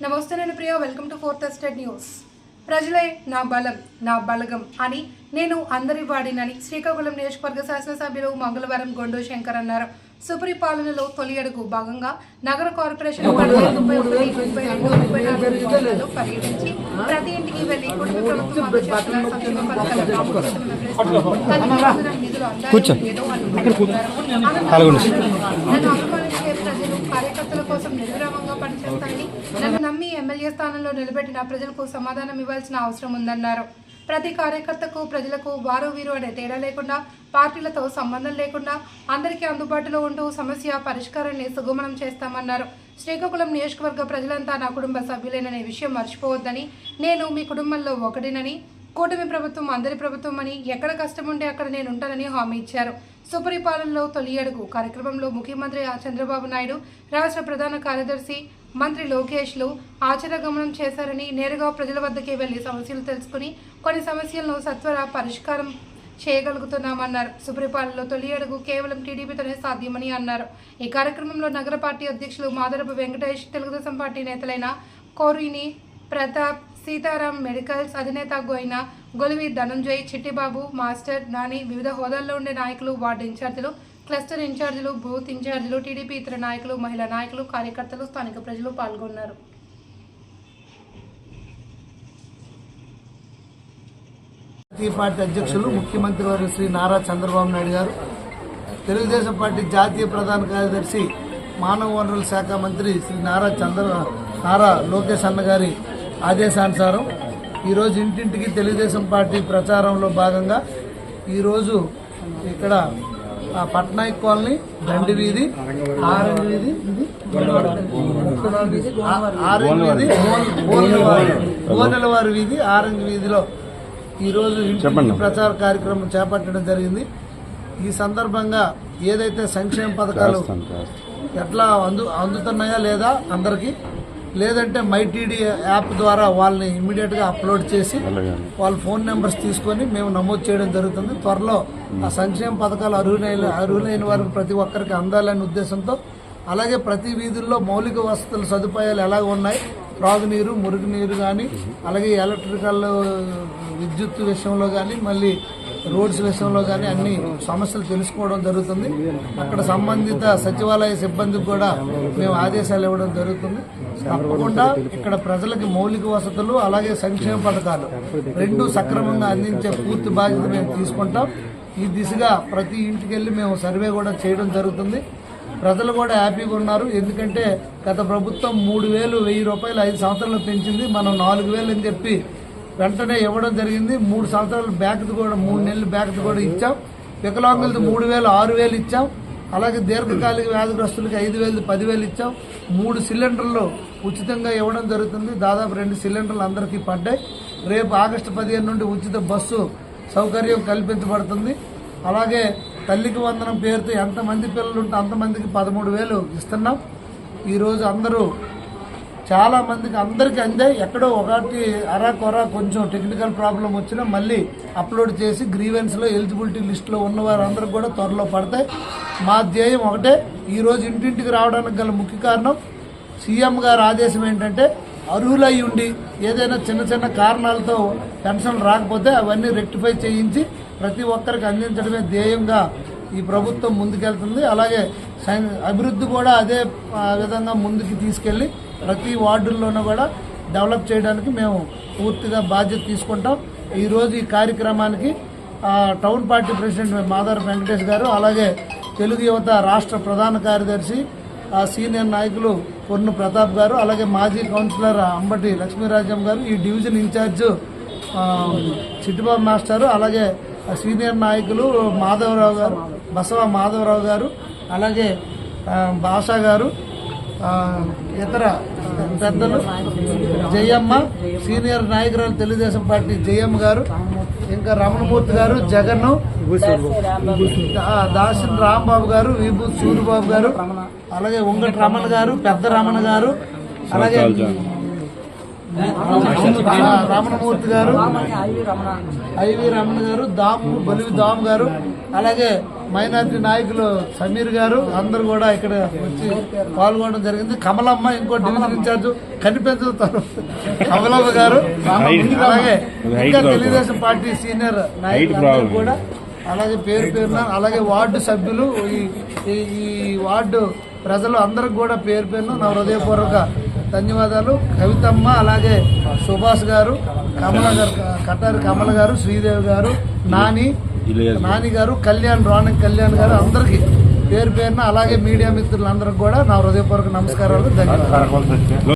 నమస్తే నేను Priya welcome to fourth estate news ప్రజలే నా బలం నా బలగం అని నేను అందరి వాడినని శ్రీకాకుళం నియోజకవర్గ శాసనసభ్యులు మంగళవారం గొండు శంకర్ అన్నారు. సుపరిపాలనలో తొలి అడుగు భాగంగా నగర కార్పొరేషన్ పర్యటించి ప్రతి ఇంటికి వెళ్ళి కుటుంబ ప్రభుత్వం ప్రజలు కార్యకర్తల కోసం నిర్విరామంగా పనిచేస్తానని నన్ను నమ్మి ఎమ్మెల్యే స్థానంలో నిలబెట్టిన ప్రజలకు సమాధానం ఇవ్వాల్సిన అవసరం ఉందన్నారు. ప్రతి కార్యకర్తకు ప్రజలకు వారు వీరు అనే తేడా లేకుండా పార్టీలతో సంబంధం లేకుండా అందరికీ అందుబాటులో ఉంటూ సమస్య పరిష్కారాన్ని సుగమనం చేస్తామన్నారు. శ్రీకాకుళం నియోజకవర్గ ప్రజలంతా నా కుటుంబ సభ్యులేననే విషయం మర్చిపోవద్దని నేను మీ కుటుంబంలో ఒకటినని కూటమి ప్రభుత్వం అందరి ప్రభుత్వం అని ఎక్కడ కష్టం ఉంటే అక్కడ నేను ఉంటానని హామీ ఇచ్చారు. సుపరిపాలనలో తొలి అడుగు కార్యక్రమంలో ముఖ్యమంత్రి చంద్రబాబు నాయుడు రాష్ట్ర ప్రధాన కార్యదర్శి మంత్రి లోకేష్లు ఆచరగమనం చేశారని నేరుగా ప్రజల వద్దకే వెళ్ళి సమస్యలు తెలుసుకుని కొన్ని సమస్యలను సత్వర పరిష్కారం చేయగలుగుతున్నామన్నారు. సుపరిపాలనలో తొలి అడుగు కేవలం టీడీపీతోనే సాధ్యమని అన్నారు. ఈ కార్యక్రమంలో నగర పార్టీ అధ్యక్షులు మాదరపు వెంకటేష్ తెలుగుదేశం పార్టీ నేతలైన కోరిని ప్రతాప్ సీతారాం మెడికల్స్ అధినేత గోయిన గొలివి ధనంజయ్ చిట్టిబాబు మాస్టర్ నాని వివిధ హోదాల్లో ఉండే నాయకులు వార్డు ఇన్ఛార్జీలు క్లస్టర్ ఇన్ఛార్జీలు బూత్ ఇన్ఛార్జీలు టీడీపీ ఇతర నాయకులు మహిళా నాయకులు కార్యకర్తలు స్థానిక ప్రజలు పాల్గొన్నారు. జాతీయ పార్టీ అధ్యక్షులు ముఖ్యమంత్రి వారు శ్రీ నారా చంద్రబాబు నాయుడు గారు తెలుగుదేశం పార్టీ జాతీయ ప్రధాన కార్యదర్శి మానవ వనరుల శాఖ మంత్రి శ్రీ నారా చంద్ర నారా లోకేష్ అన్న గారి ఆదేశానుసారం ఈరోజు ఇంటింటికి తెలుగుదేశం పార్టీ ప్రచారంలో భాగంగా ఈరోజు ఇక్కడ పట్నాయక్ కాలనీ దండి వీధి ఆరెంజ్ వీధి ఆరెంజ్ వీధి గోనెలవారి వీధి ఆరెంజ్ వీధిలో ఈరోజు ప్రచార కార్యక్రమం చేపట్టడం జరిగింది. ఈ సందర్భంగా ఏదైతే సంక్షేమ పథకాలు ఎట్లా అందు అందుతున్నాయా లేదా అందరికీ? లేదంటే మైటీడీ యాప్ ద్వారా వాళ్ళని ఇమ్మీడియట్గా అప్లోడ్ చేసి వాళ్ళ ఫోన్ నెంబర్స్ తీసుకొని మేము నమోదు చేయడం జరుగుతుంది. త్వరలో ఆ సంక్షేమ పథకాలు అర్హులైన అర్హులైన వారికి ప్రతి ఒక్కరికి అందాలనే ఉద్దేశంతో అలాగే ప్రతి వీధుల్లో మౌలిక వసతుల సదుపాయాలు ఎలా ఉన్నాయి? త్రాగునీరు మురుగునీరు కానీ అలాగే ఎలక్ట్రికల్ విద్యుత్ విషయంలో కానీ మళ్ళీ రోడ్స్ విషయంలో కానీ అన్ని సమస్యలు తెలుసుకోవడం జరుగుతుంది. అక్కడ సంబంధిత సచివాలయ సిబ్బందికి కూడా మేము ఆదేశాలు ఇవ్వడం జరుగుతుంది. తప్పకుండా ఇక్కడ ప్రజలకి మౌలిక వసతులు అలాగే సంక్షేమ పథకాలు రెండు సక్రమంగా అందించే పూర్తి బాధ్యత మేము తీసుకుంటాం. ఈ దిశగా ప్రతి ఇంటికి వెళ్ళి మేము సర్వే కూడా చేయడం జరుగుతుంది. ప్రజలు కూడా హ్యాపీగా ఉన్నారు. ఎందుకంటే గత ప్రభుత్వం మూడు వేలు వెయ్యి రూపాయలు ఐదు సంవత్సరాలు పెంచింది. మనం నాలుగు వేలు అని చెప్పి వెంటనే ఇవ్వడం జరిగింది. మూడు సంవత్సరాలు బ్యాక్ది కూడా మూడు నెలలు బ్యాక్ది కూడా ఇచ్చాం. వికలాంగులది మూడు వేలు ఆరు వేలు ఇచ్చాం. అలాగే దీర్ఘకాలిక వ్యాధిగ్రస్తులకి ఐదు వేలు పదివేలు ఇచ్చాం. మూడు సిలిండర్లు ఉచితంగా ఇవ్వడం జరుగుతుంది. దాదాపు రెండు సిలిండర్లు అందరికీ పడ్డాయి. రేపు ఆగస్టు పదిహేను నుండి ఉచిత బస్సు సౌకర్యం కల్పించబడుతుంది. అలాగే తల్లికి వందనం పేరుతో ఎంతమంది పిల్లలు ఉంటే అంతమందికి పదమూడు వేలు ఇస్తున్నాం. ఈరోజు అందరూ చాలా మందికి అందరికీ అందే ఎక్కడో ఒకటి అరాకొరా కొంచెం టెక్నికల్ ప్రాబ్లం వచ్చినా మళ్ళీ అప్లోడ్ చేసి గ్రీవెన్స్లో ఎలిజిబిలిటీ లిస్టులో ఉన్న వారందరూ కూడా త్వరలో పడతాయి. మా ధ్యేయం ఒకటే ఈరోజు ఇంటింటికి రావడానికి గల ముఖ్య కారణం సీఎం గారి ఆదేశం ఏంటంటే అర్హులై ఉండి ఏదైనా చిన్న చిన్న కారణాలతో పెన్షన్ రాకపోతే అవన్నీ రెక్టిఫై చేయించి ప్రతి ఒక్కరికి అందించడమే ధ్యేయంగా ఈ ప్రభుత్వం ముందుకెళ్తుంది. అలాగే అభివృద్ధి కూడా అదే విధంగా ముందుకు తీసుకెళ్ళి ప్రతి వార్డుల్లోనూ కూడా డెవలప్ చేయడానికి మేము పూర్తిగా బాధ్యత తీసుకుంటాం. ఈరోజు ఈ కార్యక్రమానికి town party president Madhava Venkatesh garu అలాగే తెలుగు యువత రాష్ట్ర ప్రధాన కార్యదర్శి ఆ సీనియర్ నాయకులు పొన్ను ప్రతాప్ గారు అలాగే మాజీ కౌన్సిలర్ అంబటి లక్ష్మీరాజం గారు ఈ డివిజన్ ఇన్ఛార్జ్ చిట్టుబాబు చిట్టిబాబు మాస్టారు అలాగే సీనియర్ నాయకులు మాధవరావు గారు బసవ మాధవరావు గారు అలాగే ఆ, భాషా గారు ఇతర పెద్దలు జయమ్మ సీనియర్ నాయకురాలు తెలుగుదేశం పార్టీ జయమ్మ గారు ఇంకా రమణమూర్తి గారు జగన్ దాసిన రాంబాబు గారు విభూత్ సూరిబాబు గారు అలాగే ఉంగటి రమణ గారు పెద్ద రమణ గారు అలాగే రమణమూర్తి గారు ఐవి రమణ గారు దాము బలివి దాము గారు అలాగే మైనార్టీ నాయకులు సమీర్ గారు అందరూ కూడా ఇక్కడ వచ్చి పాల్గొనడం జరిగింది. కమలమ్మ ఇంకో డివిజన్ ఇన్ఛార్జ్ కనిపించుతారు కమలమ్మ గారు అలాగే ఇంకా తెలుగుదేశం పార్టీ సీనియర్ నాయకులు కూడా అలాగే పేరు పేరున అలాగే వార్డు సభ్యులు ఈ- ఈ ఈ వార్డు ప్రజలు అందరికి కూడా పేరు పేరున నా హృదయపూర్వక ధన్యవాదాలు. కవితమ్మ అలాగే సుభాష్ గారు కమల గారు కటారి కమల గారు శ్రీదేవి గారు నాని నాని గారు కళ్యాణ్ రాణి కళ్యాణ్ గారు అందరికీ పేరు పేరున అలాగే మీడియా మిత్రులందరికీ కూడా నా హృదయపూర్వక నమస్కారాలు. ధన్యవాదాలు.